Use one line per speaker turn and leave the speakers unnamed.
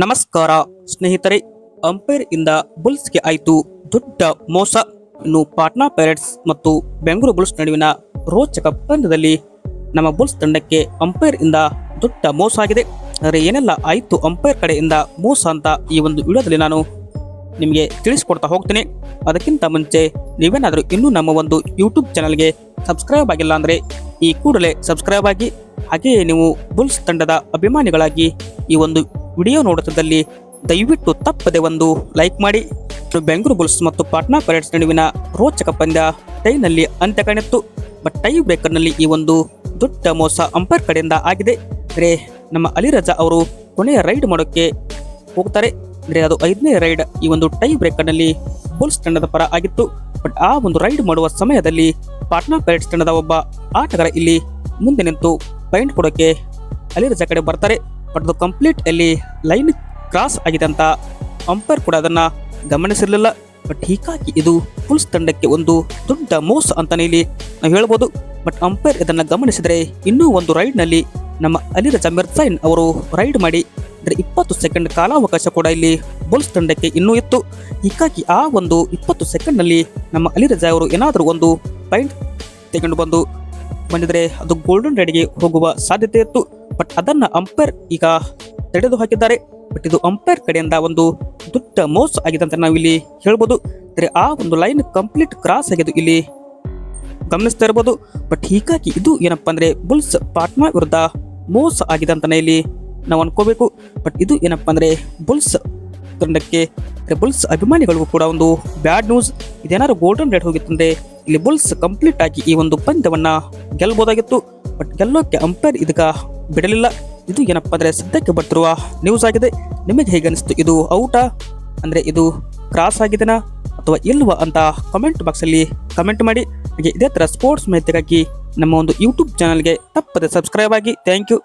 ನಮಸ್ಕಾರ. ಸ್ನೇಹಿತರೆ ಅಂಪೈರ್ ಇಂದ ಬುಲ್ಸ್ಗೆ ಆಯಿತು ದೊಡ್ಡ ಮೋಸ. ಇನ್ನು ಪಾಟ್ನಾ ಪೈರೇಟ್ಸ್ ಮತ್ತು ಬೆಂಗಳೂರು ಬುಲ್ಸ್ ನಡುವಿನ ರೋಚಕ ಪಂದ್ಯದಲ್ಲಿ ನಮ್ಮ ಬುಲ್ಸ್ ತಂಡಕ್ಕೆ ಅಂಪೈರ್ ಇಂದ ದೊಡ್ಡ ಮೋಸ ಆಗಿದೆ. ಆದರೆ ಏನೆಲ್ಲ ಆಯಿತು ಅಂಪೈರ್ ಕಡೆಯಿಂದ ಮೋಸ ಅಂತ ಈ ಒಂದು ವಿಡಿಯೋದಲ್ಲಿ ನಾನು ನಿಮಗೆ ತಿಳಿಸ್ಕೊಡ್ತಾ ಹೋಗ್ತೀನಿ. ಅದಕ್ಕಿಂತ ಮುಂಚೆ ನೀವೇನಾದರೂ ಇನ್ನೂ ನಮ್ಮ ಒಂದು ಯೂಟ್ಯೂಬ್ ಚಾನಲ್ಗೆ ಸಬ್ಸ್ಕ್ರೈಬ್ ಆಗಿಲ್ಲ ಅಂದರೆ ಈ ಕೂಡಲೇ ಸಬ್ಸ್ಕ್ರೈಬ್ ಆಗಿ. ಹಾಗೆಯೇ ನೀವು ಬುಲ್ಸ್ ತಂಡದ ಅಭಿಮಾನಿಗಳಾಗಿ ಈ ಒಂದು ವಿಡಿಯೋ ನೋಡುತ್ತಿದ್ದಲ್ಲಿ ದಯವಿಟ್ಟು ತಪ್ಪದೆ ಒಂದು ಲೈಕ್ ಮಾಡಿ. ಬೆಂಗಳೂರು ಬುಲ್ಸ್ ಮತ್ತು ಪಾಟ್ನಾ ಪೈರೇಟ್ಸ್ ನಡುವಿನ ರೋಚಕ ಪಂದ್ಯ. ಟೈನಲ್ಲಿ ಅಂತ್ಯ ಕಾಣಿತ್ತು. ಬಟ್ ಟೈ ಬ್ರೇಕರ್ನಲ್ಲಿ ಈ ಒಂದು ದೊಡ್ಡ ಮೋಸ ಅಂಪೈರ್ ಕಡೆಯಿಂದ ಆಗಿದೆ. ಅಂದರೆ ನಮ್ಮ ಅಲಿರಜಾ ಅವರು ಕೊನೆಯ ರೈಡ್ ಮಾಡೋಕ್ಕೆ ಹೋಗ್ತಾರೆ. ಅಂದ್ರೆ ಅದು ಐದನೇ ರೈಡ್ ಈ ಒಂದು ಟೈ ಬ್ರೇಕರ್ನಲ್ಲಿ ಬುಲ್ಸ್ ತಂಡದ ಪರ ಆಗಿತ್ತು. ಬಟ್ ಆ ಒಂದು ರೈಡ್ ಮಾಡುವ ಸಮಯದಲ್ಲಿ ಪಾಟ್ನಾ ಪೈರೇಟ್ಸ್ ತಂಡದ ಒಬ್ಬ ಆಟಗಾರ ಇಲ್ಲಿ ಮುಂದೆ ನಿಂತು ಪಾಯಿಂಟ್ ಕೊಡೋಕ್ಕೆ ಅಲಿರಜಾ ಕಡೆ ಬರ್ತಾರೆ. ಬಟ್ ಕಂಪ್ಲೀಟ್ ಅಲ್ಲಿ ಲೈನ್ ಕ್ರಾಸ್ ಆಗಿದೆ ಅಂತ ಅಂಪೈರ್ ಕೂಡ ಅದನ್ನು ಗಮನಿಸಿರಲಿಲ್ಲ. ಬಟ್ ಹೀಗಾಗಿ ಇದು ಪುಲ್ಸ್ ತಂಡಕ್ಕೆ ಒಂದು ದೊಡ್ಡ ಮೋಸ ಅಂತಲೇ ಇಲ್ಲಿ ನಾವು ಹೇಳ್ಬೋದು. ಬಟ್ ಅಂಪೈರ್ ಇದನ್ನು ಗಮನಿಸಿದರೆ ಇನ್ನೂ ಒಂದು ರೈಡ್ನಲ್ಲಿ ನಮ್ಮ ಅಲಿರಜಾ ಮಿರ್ಸೈನ್ ಅವರು ರೈಡ್ ಮಾಡಿ, ಅಂದರೆ ಇಪ್ಪತ್ತು ಸೆಕೆಂಡ್ ಕಾಲಾವಕಾಶ ಕೂಡ ಇಲ್ಲಿ ಬುಲ್ಸ್ ತಂಡಕ್ಕೆ ಇನ್ನೂ ಇತ್ತು. ಹೀಗಾಗಿ ಆ ಒಂದು ಇಪ್ಪತ್ತು ಸೆಕೆಂಡ್ನಲ್ಲಿ ನಮ್ಮ ಅಲಿರಜಾ ಅವರು ಏನಾದರೂ ಒಂದು ಪಾಯಿಂಟ್ ತೆಗೆದು ಬಂದು ಬಂದಿದರೆ ಅದು ಗೋಲ್ಡನ್ ರೈಡ್ಗೆ ಹೋಗುವ ಸಾಧ್ಯತೆ ಇತ್ತು. ಬಟ್ ಅದನ್ನ ಅಂಪೈರ್ ಈಗ ತಡೆದು ಹಾಕಿದ್ದಾರೆ. ಬಟ್ ಇದು ಅಂಪೈರ್ ಕಡೆಯಿಂದ ಒಂದು ದೊಡ್ಡ ಮೋಸ ಆಗಿದೆ ಅಂತ ನಾವು ಇಲ್ಲಿ ಹೇಳ್ಬೋದು. ಅಂದರೆ ಆ ಒಂದು ಲೈನ್ ಕಂಪ್ಲೀಟ್ ಕ್ರಾಸ್ ಆಗಿದೆ ಇಲ್ಲಿ ಗಮನಿಸ್ತಾ ಇರ್ಬೋದು. ಬಟ್ ಹೀಗಾಗಿ ಇದು ಏನಪ್ಪ ಅಂದರೆ ಬುಲ್ಸ್ ಪಾಟ್ನಾ ವಿರುದ್ಧ ಮೋಸ ಆಗಿದೆ ಅಂತಾನೆ ಇಲ್ಲಿ ನಾವು ಅನ್ಕೋಬೇಕು. ಬಟ್ ಇದು ಏನಪ್ಪ ಅಂದರೆ ಬುಲ್ಸ್ ತಂಡಕ್ಕೆ ಬುಲ್ಸ್ ಅಭಿಮಾನಿಗಳಿಗೂ ಕೂಡ ಒಂದು ಬ್ಯಾಡ್ ನ್ಯೂಸ್ ಇದೇನಾದ್ರು ಗೋಲ್ಡನ್ ರೇಟ್ ಹೋಗಿತ್ತಂದರೆ ಇಲ್ಲಿ ಬುಲ್ಸ್ ಕಂಪ್ಲೀಟ್ ಆಗಿ ಈ ಒಂದು ಪಂದ್ಯವನ್ನು ಗೆಲ್ಬೋದಾಗಿತ್ತು. ಬಟ್ ಗೆಲ್ಲೋಕೆ ಅಂಪೈರ್ ಇದಕ್ಕ ಬಿಡಲಿಲ್ಲ. ಇದು ಏನಪ್ಪಾ ಅಂದ್ರೆ ಸದ್ಯಕ್ಕೆ ಬರ್ತಿರುವ ನ್ಯೂಸ್ ಆಗಿದೆ. ನಿಮಗೆ ಹೇಗೆ ಅನಿಸ್ತು? ಇದು ಔಟಾ? ಅಂದ್ರೆ ಇದು ಕ್ರಾಸ್ ಆಗಿದೆನಾ? ಅಥವಾ ಇಲ್ವಾ ಅಂತ ಕಮೆಂಟ್ ಬಾಕ್ಸಲ್ಲಿ ಕಮೆಂಟ್ ಮಾಡಿ. ಹಾಗೆ ಇದೇ ಥರ ಸ್ಪೋರ್ಟ್ಸ್ ಮಾಹಿತಿಗಾಗಿ ನಮ್ಮ ಒಂದು ಯೂಟ್ಯೂಬ್ ಚಾನಲ್ಗೆ ತಪ್ಪದೆ ಸಬ್ಸ್ಕ್ರೈಬ್ ಆಗಿ. Thank you